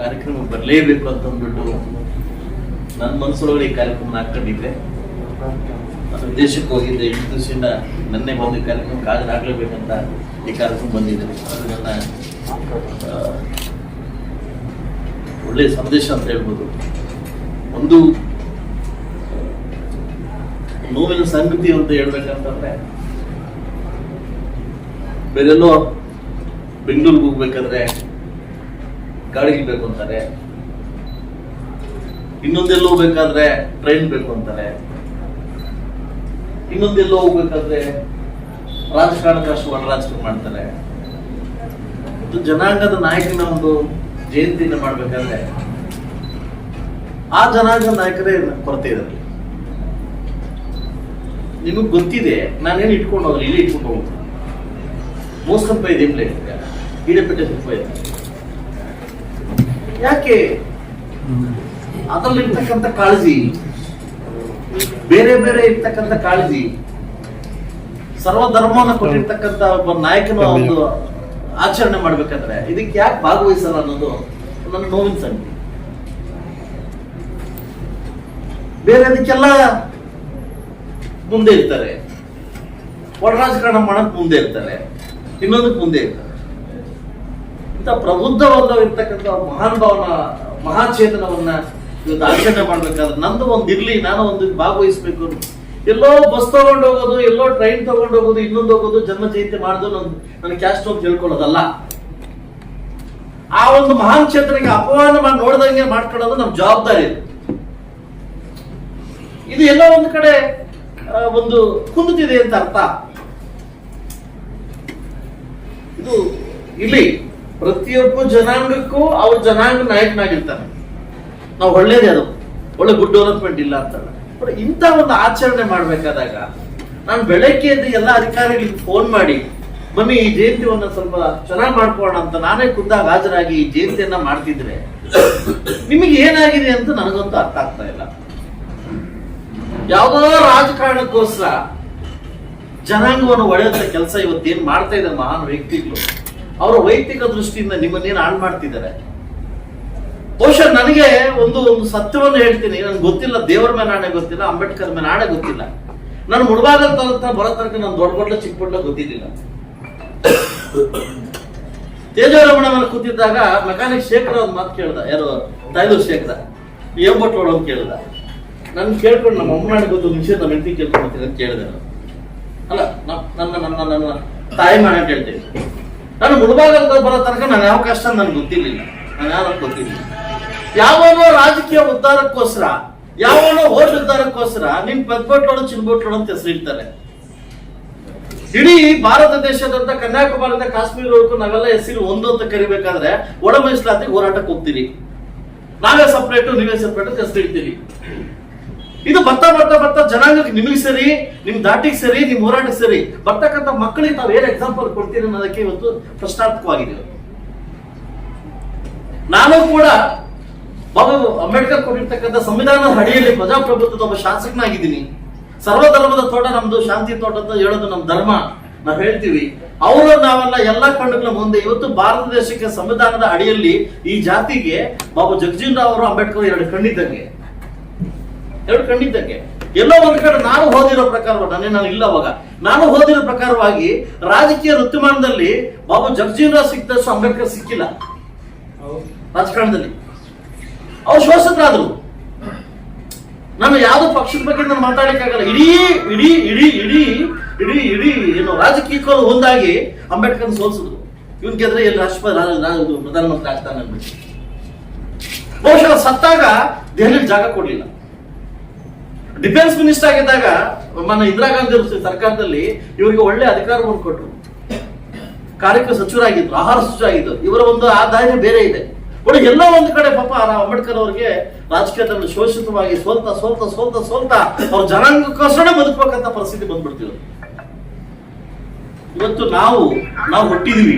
ಕಾರ್ಯಕ್ರಮ ಬರಲೇಬೇಕು ಅಂತ ಅಂದ್ಬಿಟ್ಟು ನನ್ನ ಮನಸ್ಸೊಳಗಡೆ ಈ ಕಾರ್ಯಕ್ರಮ ಹಾಕೊಂಡಿದ್ದೆ. ನಾನು ಉದ್ದೇಶಕ್ಕೆ ಹೋಗಿದ್ದೆ. ಎಂಟು ದಿವಸದಿಂದ ನನ್ನೆ ಬಂದ ಕಾರ್ಯಕ್ರಮ ಹಾಜರಾಗಲೇಬೇಕಂತ ಈ ಕಾರ್ಯಕ್ರಮ ಬಂದಿದೆ. ಅದು ನನ್ನ ಒಳ್ಳೆಯ ಸಂದೇಶ ಅಂತ ಹೇಳ್ಬೋದು. ಒಂದು ನೋವಿನ ಸಂಗತಿ ಅಂತ ಹೇಳ್ಬೇಕಂತಂದ್ರೆ, ಬೇರೆಲ್ಲೋ ಬೆಂಗಳೂರಿಗೆ ಹೋಗ್ಬೇಕಾದ್ರೆ ಗಾಡಿ ಬೇಕು ಅಂತಾರೆ. ಇನ್ನೊಂದೆಲ್ಲೋ ಹೋಗ್ಬೇಕಾದ್ರೆ ಟ್ರೈನ್ ಬೇಕು ಅಂತಾರೆ. ಇನ್ನೊಂದೆಲ್ಲೋ ಹೋಗ್ಬೇಕಾದ್ರೆ ರಾಜಕಾರಣಕ್ಕೆ ಅಷ್ಟು ಒಳ ರಾಜಕಾರಣ ಮಾಡ್ತಾರೆ. ಮತ್ತು ಜನಾಂಗದ ನಾಯಕನ ಒಂದು ಜಯಂತಿಯನ್ನು ಮಾಡ್ಬೇಕಾದ್ರೆ ಆ ಜನಾಂಗದ ನಾಯಕರೇ ಕೊರತೆ ಇದರಲ್ಲಿ. ನಿಮಗೆ ಗೊತ್ತಿದೆ, ನಾನೇನು ಇಟ್ಕೊಂಡು ಹೋಗಲಿ ಇಲ್ಲಿ ಇಟ್ಕೊಂಡು ಹೋಗ್ತೀನಿ ಮೋಸ್ಕನ್ ಪೈ ಇದೆ ಈಡಪೇಟೆ ಸ್ವಲ್ಪ ಇದೆ ಯಾಕೆ? ಅದರಲ್ಲಿರ್ತಕ್ಕಂಥ ಕಾಳಜಿ. ಬೇರೆ ಬೇರೆ ಇರ್ತಕ್ಕಂಥ ಕಾಳಜಿ. ಸರ್ವಧರ್ಮವನ್ನು ಕೊಟ್ಟಿರ್ತಕ್ಕಂಥ ಒಬ್ಬ ನಾಯಕನ ಒಂದು ಆಚರಣೆ ಮಾಡ್ಬೇಕಂದ್ರೆ ಇದಕ್ಕೆ ಯಾಕೆ ಭಾಗವಹಿಸಲ್ಲ ಅನ್ನೋದು ನನ್ನ ನೋವಿನ ಸಂಗತಿ. ಬೇರೆ ಅದಕ್ಕೆಲ್ಲ ಮುಂದೆ ಇರ್ತಾರೆ. ಒಳ ರಾಜಕಾರಣ ಮಾಡಕ್ ಮುಂದೆ ಇರ್ತಾರೆ. ಇನ್ನೊಂದಕ್ಕೆ ಮುಂದೆ ಇರ್ತಾರೆ. ಇಂಥ ಮಹಾನ್ ಮಹಾನುಭಾವನ ಮಹಾಚೇತನವನ್ನ ಇವತ್ತು ಆಚರಣೆ ಮಾಡ್ಬೇಕಾದ್ರೆ ನಂದು ಒಂದು ಇರ್ಲಿ, ನಾನು ಒಂದು ಭಾಗವಹಿಸ್ಬೇಕು ಎಲ್ಲೋ ಬಸ್ ತಗೊಂಡು ಹೋಗೋದು, ಎಲ್ಲೋ ಟ್ರೈನ್ ತಗೊಂಡು ಹೋಗೋದು, ಇನ್ನೊಂದು ಹೋಗೋದು, ಜನ್ಮ ಜಯಂತಿ ಮಾಡೋದು ನನ್ ನನ್ನ ಕ್ಯಾಸ್ಟ್ ಹೋಗಿ ಹೇಳ್ಕೊಳ್ಳೋದಲ್ಲ. ಆ ಒಂದು ಮಹಾನ್ ಚೇತನಿಗೆ ಅಪಮಾನ ಮಾಡಿ ನೋಡ್ದಂಗೆ ಮಾಡ್ಕೊಳ್ಳೋದು ನಮ್ಮ ಜವಾಬ್ದಾರಿ ಇದು. ಎಲ್ಲೋ ಒಂದು ಕಡೆ ಒಂದು ಕುಂದುತ್ತಿದೆ ಅಂತ ಅರ್ಥ. ಇದು ಇಲ್ಲಿ ಪ್ರತಿಯೊಬ್ಬ ಜನಾಂಗಕ್ಕೂ ಅವ್ರ ಜನಾಂಗ ನಾಯಕನಾಗಿರ್ತಾನೆ. ನಾವು ಒಳ್ಳೇದೇ ಅದು. ಒಳ್ಳೆ ಗುಡ್ ಡೆವಲಪ್ಮೆಂಟ್ ಇಲ್ಲ ಅಂತ ಬಟ್ ಇಂಥ ಒಂದು ಆಚರಣೆ ಮಾಡ್ಬೇಕಾದಾಗ ನಾನು ಬೆಳಗ್ಗೆ ಎದ್ದು ಎಲ್ಲ ಅಧಿಕಾರಿಗಳಿಗೆ ಫೋನ್ ಮಾಡಿ, ಮಮ್ಮಿ, ಈ ಜಯಂತಿವನ್ನ ಸ್ವಲ್ಪ ಚೆನ್ನಾಗಿ ಮಾಡ್ಕೋಣ ಅಂತ ನಾನೇ ಕುಂದ ಹಾಜರಾಗಿ ಈ ಜಯಂತಿಯನ್ನ ಮಾಡ್ತಿದ್ರೆ ನಿಮಗೆ ಏನಾಗಿದೆ ಅಂತ ನನಗಂತೂ ಅರ್ಥ ಆಗ್ತಾ ಇಲ್ಲ. ಯಾವುದೋ ರಾಜಕಾರಣಕ್ಕೋಸ್ಕರ ಜನಾಂಗವನ್ನು ಒಡೆಯುವಂತ ಕೆಲಸ ಇವತ್ತೇನ್ ಮಾಡ್ತಾ ಇದೆ ಮಹಾನ್ ವ್ಯಕ್ತಿಗಳು. ಅವರ ವೈಯಕ್ತಿಕ ದೃಷ್ಟಿಯಿಂದ ನಿಮ್ಮನ್ನೇನು ಹಾಳು ಮಾಡ್ತಿದ್ದಾರೆ? ಬಹುಶಃ ನನಗೆ ಒಂದು ಒಂದು ಸತ್ಯವನ್ನು ಹೇಳ್ತೀನಿ. ನನ್ಗೆ ಗೊತ್ತಿಲ್ಲ, ದೇವರ ಮೇಲೆ ಆಣೆ ಗೊತ್ತಿಲ್ಲ, ಅಂಬೇಡ್ಕರ್ ಮೇಲೆ ಆಣೆ ಗೊತ್ತಿಲ್ಲ. ನಾನು ಮುಡಬಾಗ ಬರೋ ತನಕ ನಾನು ದೊಡ್ಡ ಚಿಕ್ಕ ಬಡ್ಲ ಗೊತ್ತಿದ್ದಿಲ್ಲ. ತೇಜವರಮಣ ಮೇಲೆ ಕೂತಿದ್ದಾಗ ಮೆಕಾನಿಕ್ ಶೇಖರ ಒಂದು ಮಾತು ಕೇಳ್ದ. ಯಾರು? ತಾಯ್ದೂರ್ ಶೇಖರ. ಏನ್ ಬಟ್ಲು ಅಂತ ಕೇಳ್ದ. ನನ್ ಕೇಳ್ಕೊಂಡು ನಮ್ಮ ಅಮ್ಮನಾಡಿ ಗೊತ್ತು ನಿಮಿಷ ನಮ್ಮ ಹೆಂಡತಿ ಕೇಳ್ಕೊಂಡ್ತೀನಿ ಅಂತ ಕೇಳಿದೆ ಅಲ್ಲ ನನ್ನ ನನ್ನ ನನ್ನ ತಾಯಿ ಮಾಡ ಹೇಳ್ತೇನೆ ನಾನು ಮುಳುಬಾಗಲ್ ಬರೋ ತನಕ ನಾನು ಯಾವ ಕಷ್ಟ ನನ್ಗೆ ಗೊತ್ತಿರಲಿಲ್ಲ. ನಾನು ಯಾರು ಗೊತ್ತಿಲ್ಲ ಯಾವನೋ ರಾಜಕೀಯ ಉದ್ಧಾರಕ್ಕೋಸ್ಕರ, ಯಾವನೋ ಓಟ್ ಉದ್ಧಾರಕ್ಕೋಸ್ಕರ ನಿನ್ ಪೆದ್ಬಟ್ಲೋಡು ಚಿನ್ಬೋಟ್ಲೋಡು ಅಂತ ಹೆಸರಿಡ್ತಾರೆ ಇಡೀ ಭಾರತ ದೇಶದಂತ ಕನ್ಯಾಕುಮಾರಿಯಿಂದ ಕಾಶ್ಮೀರವರೆಗೂ ನಾವೆಲ್ಲ ಹೆಸರು ಒಂದು ಅಂತ ಕರಿಬೇಕಾದ್ರೆ ಒಳ ಮೀಸಲಾತಿ ಹೋರಾಟಕ್ಕೆ ಹೋಗ್ತೀರಿ. ನಾವೇ ಸಪ್ರೇಟು ನೀವೇ ಸಪ್ರೇಟ್ ಹೆಸರಿಡ್ತೀರಿ ಇದು ಬರ್ತಾ ಬರ್ತಾ ಬರ್ತಾ ಜನಾಂಗಕ್ಕೆ ನಿಮಗೆ ಸರಿ, ನಿಮ್ ದಾಟಿಗೆ ಸರಿ, ನಿಮ್ ಹೋರಾಟಕ್ಕೆ ಸರಿ, ಬರ್ತಕ್ಕಂಥ ಮಕ್ಕಳಿಗೆ ತಾವ್ ಏನ್ ಎಕ್ಸಾಂಪಲ್ ಕೊಡ್ತೀರಿ ಅನ್ನೋದಕ್ಕೆ ಇವತ್ತು ಪ್ರಶ್ನಾರ್ಥಕವಾಗಿದೆ. ನಾನು ಕೂಡ ಬಾಬು ಅಂಬೇಡ್ಕರ್ ಕೊಟ್ಟಿರ್ತಕ್ಕಂಥ ಸಂವಿಧಾನದ ಅಡಿಯಲ್ಲಿ ಪ್ರಜಾಪ್ರಭುತ್ವದ ಒಬ್ಬ ಶಾಸಕನಾಗಿದ್ದೀನಿ. ಸರ್ವಧರ್ಮದ ತೋಟ ನಮ್ದು, ಶಾಂತಿ ತೋಟ ಅಂತ ಹೇಳೋದು ನಮ್ ಧರ್ಮ. ನಾವ್ ಹೇಳ್ತೀವಿ, ಅವರು ನಾವೆಲ್ಲ ಎಲ್ಲ ಕಣ್ಣುಗಳ ಮುಂದೆ ಇವತ್ತು ಭಾರತ ದೇಶಕ್ಕೆ ಸಂವಿಧಾನದ ಅಡಿಯಲ್ಲಿ ಈ ಜಾತಿಗೆ ಬಾಬು ಜಗಜೀವನ್ ರಾವ್ ಅವರು ಅಂಬೇಡ್ಕರ್ ಎರಡು ಕಣ್ಣಿದ್ದಂಗೆ. ಎರಡು ಕಂಡಿದ್ದಕ್ಕೆ. ಎಲ್ಲೋ ಒಂದ್ ಕಡೆ ನಾನು ಹೋದಿರೋ ಪ್ರಕಾರ ನಾನೇ ಇಲ್ಲ ಅವಾಗ ನಾನು ಹೋದಿರೋ ಪ್ರಕಾರವಾಗಿ ರಾಜಕೀಯ ವೃತ್ತಿಮಾನದಲ್ಲಿ ಬಾಬು ಜಗಜೀವನ್ ರಾವ್ ಸಿಕ್ಕಿದಷ್ಟು ಅಂಬೇಡ್ಕರ್ ಸಿಕ್ಕಿಲ್ಲ. ರಾಜಕಾರಣದಲ್ಲಿ. ಅವ್ರು ಶೋಷಕರಾದ್ರು ನಾನು ಯಾವ ಪಕ್ಷದ ಬಗ್ಗೆ ನಾನು ಮಾತಾಡಕ್ಕಾಗಲ್ಲ. ಇಡೀ ಇಡೀ ಇಡೀ ಇಡೀ ಇಡೀ ಇಡೀ ಏನು ರಾಜಕೀಯಕ್ಕೂ ಒಂದಾಗಿ ಅಂಬೇಡ್ಕರ್ ಸೋಲ್ಸಿದ್ರು. ಇವನ್ ಗೆದ್ರೆ ಎಲ್ಲಿ ರಾಷ್ಟ್ರಪತಿ ಪ್ರಧಾನಮಂತ್ರಿ ಆಗ್ತಾನೆ ಬಹುಶಃ ಸತ್ತಾಗ ದೆಹಲಿ ಜಾಗ ಕೊಡ್ಲಿಲ್ಲ. ಡಿಫೆನ್ಸ್ ಮಿನಿಸ್ಟರ್ ಆಗಿದ್ದಾಗ ಮನ ಇಂದಿರಾ ಗಾಂಧಿ ಸರ್ಕಾರದಲ್ಲಿ ಇವರಿಗೆ ಒಳ್ಳೆ ಅಧಿಕಾರವನ್ನು ಕೊಟ್ಟರು. ಕಾರ್ಯಕ್ರಮ ಸಚಿವರಾಗಿದ್ರು, ಆಹಾರ ಸಚಿವ ಸಚಿವರಾಗಿದ್ರು. ಇವರ ಒಂದು ಆದಾಯ ಬೇರೆ ಇದೆ. ಒಳ್ಳೆ ಎಲ್ಲ ಒಂದು ಕಡೆ ಪಾಪ ಅಂಬೇಡ್ಕರ್ ಅವರಿಗೆ ರಾಜಕೀಯದಲ್ಲಿ ಶೋಷಿತವಾಗಿ ಸೋಲ್ತ ಸೋಲ್ತ ಸೋಲ್ತ ಸೋಲ್ತ ಅವ್ರ ಜನಾಂಗಕ್ಕೋಸ್ಕರ ಬದುಕಬೇಕಂತ ಪರಿಸ್ಥಿತಿ ಬಂದ್ಬಿಡ್ತೀವಿ ಇವತ್ತು ನಾವು ನಾವು ಹುಟ್ಟಿದೀವಿ.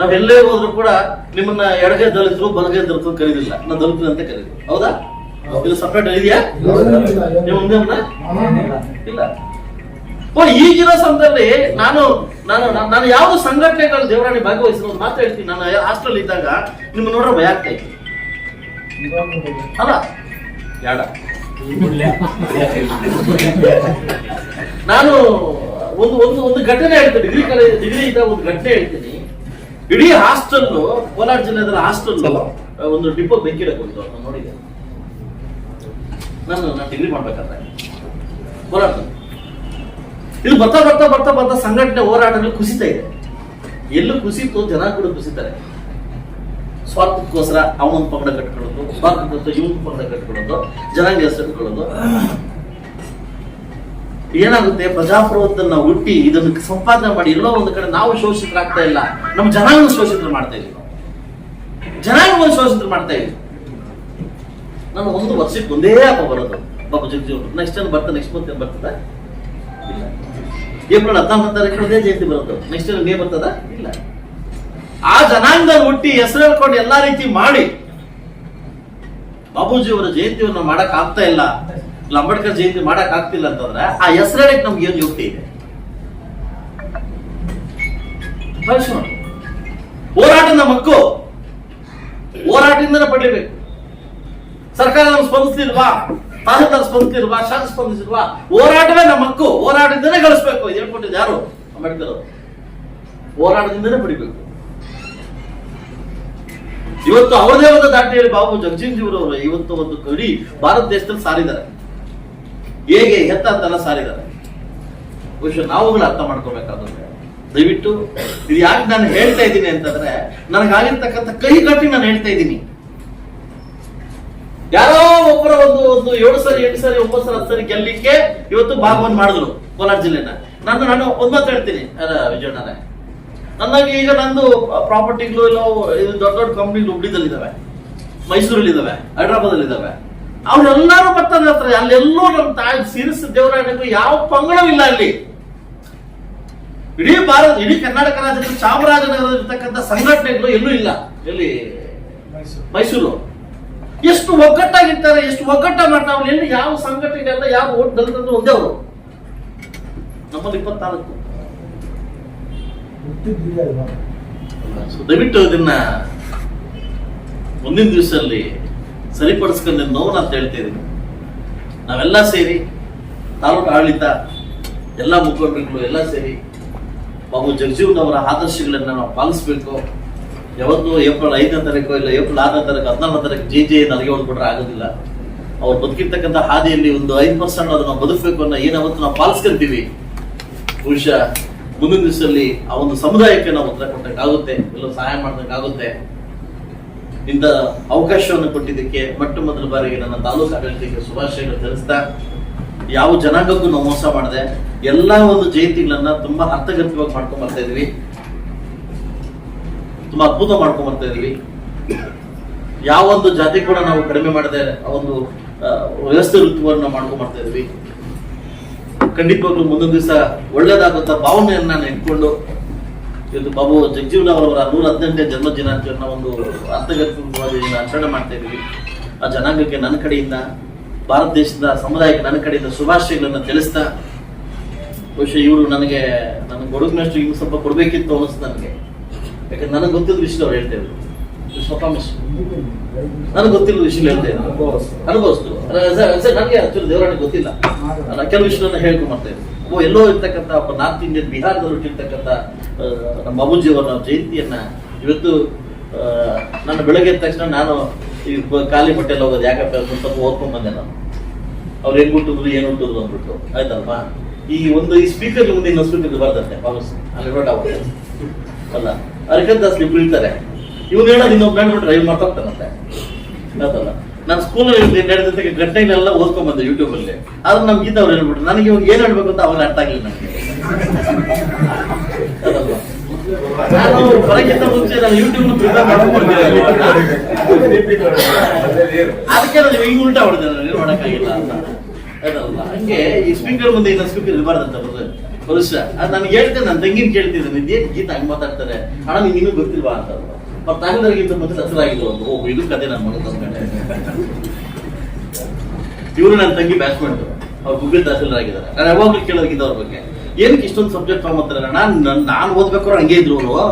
ನಾವೆಲ್ಲೇ ಹೋದ್ರು ಕೂಡ ನಿಮ್ಮನ್ನ ಎಡಗೈ ದಲಿತರು, ಬಲಗೈ ದಲಿತರು ಕರೀದಿಲ್ಲ. ನಾ ದಲಿತರು ಅಂತ ಕರೀದು ಹೌದಾ? ಇದು ಸಪ್ರೇಟ್ ಇದೆಯಾ ಒಂದೇ? ಇಲ್ಲ. ಓ ಈಗಿನ ಸಂದರ್ಭದಲ್ಲಿ ನಾನು ನಾನು ನಾನು- ಯಾವ ಸಂಘಟನೆಗಳು ದೇವರಾಣಿ ಭಾಗವಹಿಸಿದ ಮಾತ್ರ ಮಾತು ಹೇಳ್ತೀನಿ. ನಾನು ಹಾಸ್ಟೆಲ್ ಇದ್ದಾಗ ನಿಮ್ಮ ನೋಡ್ರೆ ಭಯ ಆಗ್ತಾ ಇತ್ತು. ಅಲ್ಲ? ಯಾಡ? ನಾನು ಒಂದು ಒಂದು ಒಂದು ಘಟನೆ ಹೇಳ್ತೀನಿ. ಡಿಗ್ರಿ ಕಾಲೇಜ್ ಡಿಗ್ರಿ ಇದ್ದ ಒಂದು ಘಟನೆ ಹೇಳ್ತೀನಿ. ಇಡೀ ಹಾಸ್ಟೆಲ್ ಕೋಲಾರ ಜಿಲ್ಲೆದಲ್ಲಿ ಹಾಸ್ಟೆಲ್ ಒಂದು ಡಿಪೋ ಬೆಂಕಿ ಹೋಯ್ತು ನಾನು ನೋಡಿದ್ದೆ ನಾನು ಇದು ಬರ್ತಾ ಬರ್ತಾ ಬರ್ತಾ ಬರ್ತಾ ಸಂಘಟನೆ ಹೋರಾಟಗಳು ಕುಸಿತಾ ಇದೆ. ಎಲ್ಲೂ ಕುಸಿತು ಜನ ಕೂಡ ಕುಸಿತಾರೆ. ಸ್ವಾರ್ಥಕ್ಕೋಸ್ಕರ ಅವನೊಂದು ಪಂಗಡ ಕಟ್ಕೊಳ್ಳೋದು, ಸ್ವಾರ್ಥಕ್ಕೋಸ್ಕರ ಇವನ್ ಪಂಗಡ ಕಟ್ಕೊಳ್ಳೋದು, ಜನಾಂಗ ಹೆಸರು ಇಟ್ಕೊಳ್ಳೋದು. ಏನಾಗುತ್ತೆ? ಪ್ರಜಾಪ್ರಭುತ್ವನ ಹುಟ್ಟಿ ಇದನ್ನು ಸಂಪಾದನೆ ಮಾಡಿ ಎಲ್ಲೋ ಒಂದು ಕಡೆ ನಾವು ಶೋಷಿತರಾಗ್ತಾ ಇಲ್ಲ. ನಮ್ಮ ಜನಾಂಗ ಶೋಷಿತರು ಮಾಡ್ತಾ ಇದ್ದೀವಿ. ಜನಾಂಗ ಜನಾಂಗವನ್ನು ಶೋಷಿತರು ಮಾಡ್ತಾ ಇದೀವಿ ನಾನು ಒಂದು ವರ್ಷಕ್ಕೆ ಒಂದೇ ಹಬ್ಬ ಬರೋದು. ಬಾಬು ಜಗಜೀವ್ ನೆಕ್ಸ್ಟ್ ಏನು ಬರ್ತದೆ ನೆಕ್ಸ್ಟ್ ಮಂತ್ ಏನು ಬರ್ತದ? ಇಲ್ಲ. ಏಪ್ರಿಲ್ ಹದಿನಾಲ್ಕು ತಾರೀಕು ಜಯಂತಿ ಬರೋದು ನೆಕ್ಸ್ಟ್ ಏನು ಮೇ ಬರ್ತದ? ಇಲ್ಲ. ಆ ಜನಾಂಗದ ಹುಟ್ಟಿ ಹೆಸರು ಹೇಳ್ಕೊಂಡು ಎಲ್ಲಾ ರೀತಿ ಮಾಡಿ. ಬಾಬೂಜಿ ಅವರ ಜಯಂತಿಯನ್ನು ಮಾಡಕ್ ಆಗ್ತಾ ಇಲ್ಲ. ಇಲ್ಲ, ಅಂಬೇಡ್ಕರ್ ಜಯಂತಿ ಮಾಡಕ್ ಆಗ್ತಿಲ್ಲ ಅಂತಂದ್ರೆ ಆ ಹೆಸರೇಳಕ್ ನಮ್ಗೆ ಏನು ಯುಕ್ತಿ ಇದೆ. ಹೋರಾಟ ನಮ್ಮ ಹಕ್ಕು ಹೋರಾಟದಿಂದನೇ ಪಡಿಬೇಕು ಸರ್ಕಾರ ನಮ್ಗೆ ಸ್ಪಂದಿಸ್ತಿಲ್ವಾ ತಹಸೀಲ್ದಾರ್ ಸ್ಪಂದಿಸ್ತಿಲ್ವಾ ಶಾಸಕ ಸ್ಪಂದಿಸಿಲ್ವಾ ಹೋರಾಟವೇ ನಮ್ಮ ಹಕ್ಕು. ಹೋರಾಟದಿಂದನೇ ಗಳಿಸ್ಬೇಕು ಇದು ಹೇಳ್ಕೊಟ್ಟಿದ್ದು ಯಾರು? ಅಂಬೇಡ್ಕರ್ ಅವರು. ಹೋರಾಟದಿಂದನೇ ಪಡಿಬೇಕು. ಇವತ್ತು ಅವರದೇ ಒಂದು ದಾಟಿಯಲ್ಲಿ ಬಾಬು ಅವರು ಇವತ್ತು ಒಂದು ಕಡಿ ಭಾರತ ದೇಶದಲ್ಲಿ ಸಾರಿದ್ದಾರೆ. ಹೇಗೆ ಎತ್ತ ಅಂತೆಲ್ಲ ಸಾರಿದ್ದಾರೆ. ಬಹುಶಃ ನಾವುಗಳು ಅರ್ಥ ಮಾಡ್ಕೋಬೇಕಾದ್ರೆ ದಯವಿಟ್ಟು ಇದು ಯಾಕೆ ನಾನು ಹೇಳ್ತಾ ಇದ್ದೀನಿ ಅಂತಂದ್ರೆ, ನನಗಾಗಿರ್ತಕ್ಕಂಥ ಕೈ ಕಟ್ಟಿ ನಾನು ಹೇಳ್ತಾ ಇದ್ದೀನಿ. ಯಾರೋ ಒಬ್ಬರ ಒಂದು ಒಂದು ಏಳು ಸರಿ ಎಂಟು ಸರಿ ಒಂಬತ್ತು ಸರಿ ಹತ್ತು ಸರಿ ಗೆಲ್ಲಿಕ್ಕೆ ಇವತ್ತು ಭಾಗವನ್ ಮಾಡಿದ್ರು ಕೋಲಾರ ಜಿಲ್ಲೆನ. ನಾನು ನಾನು ಒಂದ್ ಮಾತು ಹೇಳ್ತೀನಿ ವಿಜಯಣ್ಣನೇ. ನನ್ನಾಗಿ ಈಗ ನಂದು ಪ್ರಾಪರ್ಟಿಗಳು ಇಲ್ಲ ದೊಡ್ಡ ದೊಡ್ಡ ಕಂಪ್ನಿಗಳು ಹುಬ್ಳಿದಲ್ಲಿ ಇದಾವೆ ಮೈಸೂರಲ್ಲಿ ಇದಾವೆ ಹೈದ್ರಾಬಾದಲ್ಲಿ ಇದಾವೆ ಅವ್ರೆಲ್ಲಾರು ಬರ್ತಾರೆ ಹತ್ರ. ಅಲ್ಲೆಲ್ಲೂ ನಮ್ಮ ತಾಯಿ ಸಿರಿಸ್ ದೇವರಾಯಣಗೂ ಯಾವ ಪಂಗಡವಿಲ್ಲ ಇಲ್ಲ ಅಲ್ಲಿ. ಇಡೀ ಭಾರತ ಇಡೀ ಕರ್ನಾಟಕ ರಾಜ್ಯದಲ್ಲಿ ಚಾಮರಾಜನಗರದಲ್ಲಿ ಇರ್ತಕ್ಕಂಥ ಸಂಘಟನೆಗಳು ಎಲ್ಲೂ ಇಲ್ಲ. ಎಲ್ಲಿ? ಮೈಸೂರು. ಎಷ್ಟು ಒಗ್ಗಟ್ಟಾಗಿರ್ತಾರೆ ಎಷ್ಟು ಒಗ್ಗಟ್ಟ ಮಾಡ್ತಾವ್ ಎಲ್ಲಿ ಯಾವ ಸಂಘಟನೆ ಅಲ್ಲ ಯಾವ ಓಟ್ ದಲಿತರು ಒಂದೇ ಅವರು. ನಮ್ಮಲ್ಲಿ ಇಪ್ಪತ್ನಾಲ್ಕು. ದಯವಿಟ್ಟು ಇದನ್ನ ಮುಂದಿನ ದಿವಸದಲ್ಲಿ ಸರಿಪಡಿಸ್ಕೊಂಡು ನೋವು ಅಂತ ಹೇಳ್ತಾ ನಾವೆಲ್ಲ ಸೇರಿ ತಾಲೂಕು ಆಡಳಿತ ಎಲ್ಲ ಮುಖಂಡರುಗಳು ಎಲ್ಲ ಸೇರಿ ಬಾಬು ಅವರ ಆದರ್ಶಗಳನ್ನ ನಾವು ಪಾಲಿಸ್ಬೇಕು. ಯಾವತ್ತು ಏಪ್ರಿಲ್ ಐದನೇ ತಾರೀಕು ಇಲ್ಲ, ಏಪ್ರಿಲ್ ಆರನೇ ತಾರೀಕು, ಹದಿನಾಲ್ಕನೇ ತಾರೀಕು ಜೆ ಜೆ ನನಗೆ ಹೊಂದ್ಬಿಟ್ರೆ ಆಗೋದಿಲ್ಲ. ಅವ್ರು ಬದುಕಿರ್ತಕ್ಕಂಥ ಹಾದಿಯಲ್ಲಿ ಒಂದು ಐದು ಪರ್ಸೆಂಟ್ ಅದನ್ನ ಬದುಕಬೇಕು ಅನ್ನೋ ಏನಾವತ್ತು ನಾವು ಪಾಲಿಸ್ಕೊಂತೀವಿ ಬಹುಶಃ ಮುಂದಿನ ದಿವಸದಲ್ಲಿ ಆ ಒಂದು ಸಮುದಾಯಕ್ಕೆ ನಾವು ಉತ್ತರ ಕೊಟ್ಟಕ್ಕಾಗುತ್ತೆ ಎಲ್ಲ ಸಹಾಯ ಮಾಡೋದಕ್ಕಾಗುತ್ತೆ ಇಂಥ ಅವಕಾಶವನ್ನು ಕೊಟ್ಟಿದ್ದಕ್ಕೆ ಮೊಟ್ಟ ಮೊದಲ ಬಾರಿಗೆ ನನ್ನ ತಾಲೂಕು ಆಡಳಿತಕ್ಕೆ ಶುಭಾಶಯಗಳು ತಿಳಿಸ್ತಾ, ಯಾವ ಜನಾಂಗಕ್ಕೂ ನಾವು ಮೋಸ ಮಾಡದೆ ಎಲ್ಲ ಒಂದು ಜಯಂತಿಗಳನ್ನ ತುಂಬಾ ಅರ್ಥಗರ್ಭಿತವಾಗಿ ಮಾಡ್ಕೊಂಡ್ ಬರ್ತಾ ಇದೀವಿ ತುಂಬಾ ಅದ್ಭುತ ಮಾಡ್ಕೊಂಡ್ ಬರ್ತಾ ಇದೀವಿ. ಯಾವ ಒಂದು ಜಾತಿ ಕೂಡ ನಾವು ಕಡಿಮೆ ಮಾಡದೆ ಆ ಒಂದು ವ್ಯವಸ್ಥೆ ಋತುವನ್ನು ಮಾಡ್ಕೊಂಡ್ ಬರ್ತಾ ಇದೀವಿ. ಖಂಡಿತವಾಗ್ಲೂ ಮುಂದೊಂದು ದಿವಸ ಒಳ್ಳೇದಾಗುತ್ತ ಭಾವನೆಯನ್ನ ನಾನು ಇಟ್ಕೊಂಡು ಇದು ಬಾಬು ಜಗಜೀವನ ಅವರವರ ನೂರ ಹದಿನೆಂಟನೇ ಜನ್ಮ ದಿನಾಚರಣೆ ಒಂದು ಅರ್ಥಗರ್ಭವಾಗಿ ಆಚರಣೆ ಮಾಡ್ತಾ ಇದೀವಿ. ಆ ಜನಾಂಗಕ್ಕೆ ನನ್ನ ಕಡೆಯಿಂದ, ಭಾರತ ದೇಶದ ಸಮುದಾಯಕ್ಕೆ ನನ್ನ ಕಡೆಯಿಂದ ಶುಭಾಶಯಗಳನ್ನ ತಿಳಿಸ್ತಾ, ಬಹುಶಃ ಇವರು ನನಗೆ, ನನ್ನ ಗೊಡಗಿನಷ್ಟು ಇನ್ನು ಸ್ವಲ್ಪ ಕೊಡ್ಬೇಕಿತ್ತು ಅನಿಸ್ತು ನನಗೆ. ಯಾಕಂದ್ರೆ ನನಗೆ ಗೊತ್ತಿದ್ದ ವಿಷಯ ಅವ್ರು ಹೇಳ್ತೇವೆ ನನಗೆ ಗೊತ್ತಿಲ್ಲ ವಿಷಯ ಹೇಳ್ತೇವೆ ಅನುಭವಿಸ್ತು ನನಗೆ ಆಕ್ಚುಲಿ ದೇವರಾಣಿಗೆ ಗೊತ್ತಿಲ್ಲ. ನಾನು ಕೆಲವು ವಿಷಯಗಳನ್ನ ಹೇಳ್ಕೊಂಡು ಮಾಡ್ತೇವೆ ಓ, ಎಲ್ಲೋ ಇರ್ತಕ್ಕಂಥ ಒಬ್ಬ ನಾರ್ತ್ ಇಂಡಿಯನ್ ಬಿಹಾರದಲ್ಲಿ ಹುಟ್ಟಿರ್ತಕ್ಕಂಥ ನಮ್ಮ ಅಬುಜಿಯವರ ಜಯಂತಿಯನ್ನ ಇವತ್ತು ನನ್ನ ಬೆಳಗ್ಗೆ ತಕ್ಷಣ ನಾನು ಈ ಖಾಲಿ ಬಟ್ಟೆಲ್ಲ ಹೋಗೋದು ಯಾಕಪ್ಪ ಸ್ವಲ್ಪ ಓದ್ಕೊಂಡ್ ಬಂದೆ ನಾನು. ಅವ್ರು ಏನ್ ಹುಟ್ಟಿದ್ರು, ಏನು ಹುಟ್ಟಿದ್ರು ಅಂದ್ಬಿಟ್ಟು. ಆಯ್ತಲ್ವಾ? ಈ ಒಂದು, ಈ ಸ್ಪೀಕರ್ ಮುಂದೆ ಇನ್ನೊಂದು ಸ್ಪೀಕರ್ ಬರ್ತಂತೆ ವಾಪಸ್ ಅಲ್ಲಿ ಅಲ್ಲ. ಅರ್ಕಂತ ಸ್ಲಿಪ್ ಬೀಳ್ತಾರೆ. ಇವ್ನು ಹೇಳೋದು ಇನ್ನೊಬ್ಬ ಹೇಳ್ಬಿಟ್ರೆ ಡ್ರೈವ್ ಮಾಡ್ತಾಗ್ತಾನಂತೆ ಆಯ್ತಲ್ಲ ನಾನು ಸ್ಕೂಲಲ್ಲಿ ನಡೆದಂತೆ ಗಂಟೆಗಳೆಲ್ಲ ಓದ್ಕೊಂಡ್ ಬಂದೆ ಯೂಟ್ಯೂಬ್ ಅಲ್ಲಿ. ಆದ್ರೆ ನಮ್ ಗೀತಾ ಅವ್ರು ಹೇಳ್ಬಿಟ್ರು. ನನಗೆ ಇವಾಗ ಏನ್ ಹೇಳ್ಬೇಕು ಅಂತ ಅವಾಗ ಅರ್ಥ ಆಗಿಲ್ಲ ನನಗೆ ನಾನು ಬರೋಕ್ಕಿಂತ ಮುಂಚೆ ನಾನು ಯೂಟ್ಯೂಬ್ ಪ್ರಿಪೇರ್ ಮಾಡ್ಕೊಂಡಿದ್ದೆ ಅದಕ್ಕೆ ನಾನು ಹಿಂಗ್ ಉಲ್ಟಾ ಹೊಡೆದೆ ನಾನು ಮಾಡಕ್ಕಾಗಿಲ್ಲ ಅಂತ. ಹಂಗೆ ಈ ಸ್ಪೀಕರ್ ಮುಂದೆ ಇನ್ನೊಂದು ಸ್ಪೀಕರ್ ಇರಬಾರ್ದಂತ ಬರೋದು ಪುರುಷ ಅದು ನನಗೆ ಹೇಳ್ತೇನೆ ನನ್ನ ತಂಗಿನ ಕೇಳ್ತಿದ್ದೆ ನಿದ್ದೆ ಗೀತ ಹಂಗ್ ಮಾತಾಡ್ತಾರೆ? ಹಣ ನಿಂಗೆ ಇನ್ನೂ ಗೊತ್ತಿಲ್ವಾ ಅಂತ ಅವ್ರ. ತಾಯಿದವ್ರಿಗಿಂತ ಮತ್ತೆ ಹಸಿರಾಗಿಲ್ಲ ಒಂದು ಓ ಇದು ಕತೆ ನನ್ನ ಮಗ ತಂದ್ಕೊಂಡೆ ಇವರು ನನ್ನ ತಂಗಿ ಬ್ಯಾಟ್ಸ್ಮೆಂಟ್ ಅವ್ರು ಗುಗ್ಗಲ್ ತಹಸೀಲ್ದಾರ್ ಆಗಿದ್ದಾರೆ ನಾನು ಯಾವಾಗಲೂ ಕೇಳೋದಕ್ಕಿಂತ ಅವ್ರ ಬಗ್ಗೆ. ಏನಕ್ಕೆ ಇಷ್ಟೊಂದು ಸಬ್ಜೆಕ್ಟ್ ತಗೊಂಬತ್ತಾರೆ ನಾನು ನಾನು ಓದ್ಬೇಕಾದ್ರೆ ಹಂಗೆ ಇದ್ರು ಅವರು.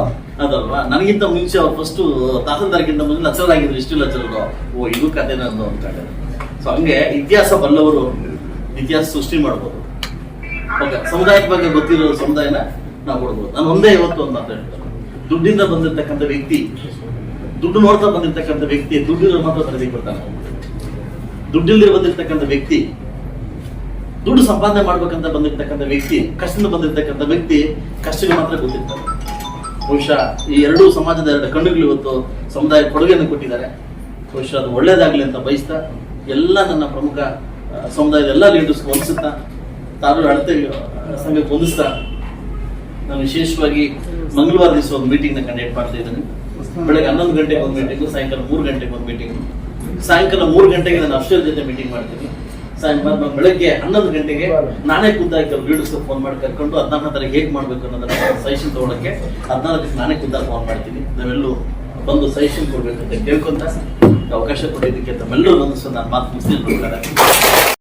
ಅದಲ್ವಾ? ನನಗಿಂತ ಮುಂಚೆ ಅವ್ರು ಫಸ್ಟ್ ತಹಸೀಲ್ದಾರ್ಗಿಂತ ಮುಂಚೆ ಲಚರ್ ಆಗಿದ್ರು, ಇಷ್ಟು ಲಚರ್ಗಳು ಓ ಇದು ಕತೆ ನಂದು ಅಂದ್ಕೊಂಡೆ. ಸೊ ಹಂಗೆ ಇತಿಹಾಸ ಬಲ್ಲವರು ಇತಿಹಾಸ ಸೃಷ್ಟಿ ಮಾಡ್ಬೋದು. ಸಮುದಾಯದ ಬಗ್ಗೆ ಗೊತ್ತಿರೋ ಸಮುದಾಯನ ನಾವು ಕೊಡ್ಬೋದು ನಾನು ಒಂದೇ ಇವತ್ತು ಒಂದು ಮಾತು ದುಡ್ಡಿಂದ ಬಂದಿರತಕ್ಕಂಥ ವ್ಯಕ್ತಿ, ದುಡ್ಡು ನೋಡ್ತಾ ಬಂದಿರತಕ್ಕಂಥ ವ್ಯಕ್ತಿ ದುಡ್ಡಿರೋ ಮಾತ್ರ ತರಬೇತಿ ಕೊಡ್ತಾನೆ ದುಡ್ಡಿಲ್ದಿರ ಬಂದಿರತಕ್ಕಂಥ ವ್ಯಕ್ತಿ, ದುಡ್ಡು ಸಂಪಾದನೆ ಮಾಡ್ಬೇಕಂತ ಬಂದಿರತಕ್ಕಂಥ ವ್ಯಕ್ತಿ, ಕಷ್ಟದಿಂದ ಬಂದಿರತಕ್ಕಂಥ ವ್ಯಕ್ತಿ ಕಷ್ಟಗಳು ಮಾತ್ರ ಗೊತ್ತಿರ್ತಾರೆ ಬಹುಶಃ ಈ ಎರಡೂ ಸಮಾಜದ ಎರಡು ಕಣ್ಣುಗಳು ಇವತ್ತು ಸಮುದಾಯ ಕೊಡುಗೆಯನ್ನು ಕೊಟ್ಟಿದ್ದಾರೆ. ಬಹುಶಃ ಅದು ಒಳ್ಳೇದಾಗಲಿ ಅಂತ ಬಯಸ್ತಾ, ಎಲ್ಲ ನನ್ನ ಪ್ರಮುಖ ಸಮುದಾಯದ ಎಲ್ಲ ಲೀಡರ್ಸ್ ಹೊಂದಿಸುತ್ತಾ ತಾನು ಅಳತೆ ಸಂಘ ಹೊಂದಿಸ್ತಾ ನಾನು ವಿಶೇಷವಾಗಿ ಮಂಗಳವಾರ ದಿವಸ ಒಂದು ಮೀಟಿಂಗ್ನ ಕಂಡಕ್ಟ್ ಮಾಡ್ತಾ ಇದ್ದೇನೆ. ಬೆಳಗ್ಗೆ ಹನ್ನೊಂದು ಗಂಟೆಗೆ ಒಂದು ಮೀಟಿಂಗು ಸಾಯಂಕಾಲ ಮೂರು ಗಂಟೆಗೆ ಒಂದು ಮೀಟಿಂಗು ಸಾಯಂಕಾಲ ಮೂರು ಗಂಟೆಗೆ ನಾನು ಅಫ್ಸರ್ ಜೊತೆ ಮೀಟಿಂಗ್ ಮಾಡ್ತೀನಿ. ಸಾಯಂಕಾಲ ಬೆಳಗ್ಗೆ ಹನ್ನೊಂದು ಗಂಟೆಗೆ ನಾನೇ ಖುದ್ದಾಗಿ ಕೆಲವು ಲೀಡರ್ಸ್ ಫೋನ್ ಮಾಡಿ ಕರ್ಕೊಂಡು ಹದಿನಾಲ್ಕು ತಾರೀಕು ಹೇಗೆ ಮಾಡಬೇಕು ಅನ್ನೋದನ್ನ ಸಜೆಷನ್ ತಗೊಳಕ್ಕೆ ಹದಿನಾಲ್ಕಕ್ಕೆ ನಾನೇ ಖುದ್ದಾಗಿ ಫೋನ್ ಮಾಡ್ತೀನಿ. ನಾವೆಲ್ಲೂ ಬಂದು ಸಜೆಷನ್ ಅಂತ ಕೇಳ್ಕೊಂತ ಅವಕಾಶ ಕೊಟ್ಟಿದ್ದಕ್ಕೆ ತಮ್ಮೆಲ್ಲರೂ ಬಂದು ನಾನು ಮಾತು ಮುಗಿಸ್ತೀನಿ